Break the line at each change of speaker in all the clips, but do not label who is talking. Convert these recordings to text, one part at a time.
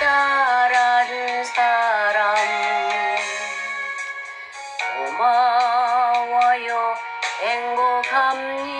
따라준 사람. 고마워요 행복합니다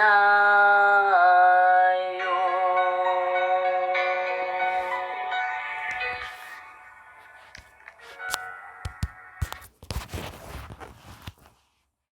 now.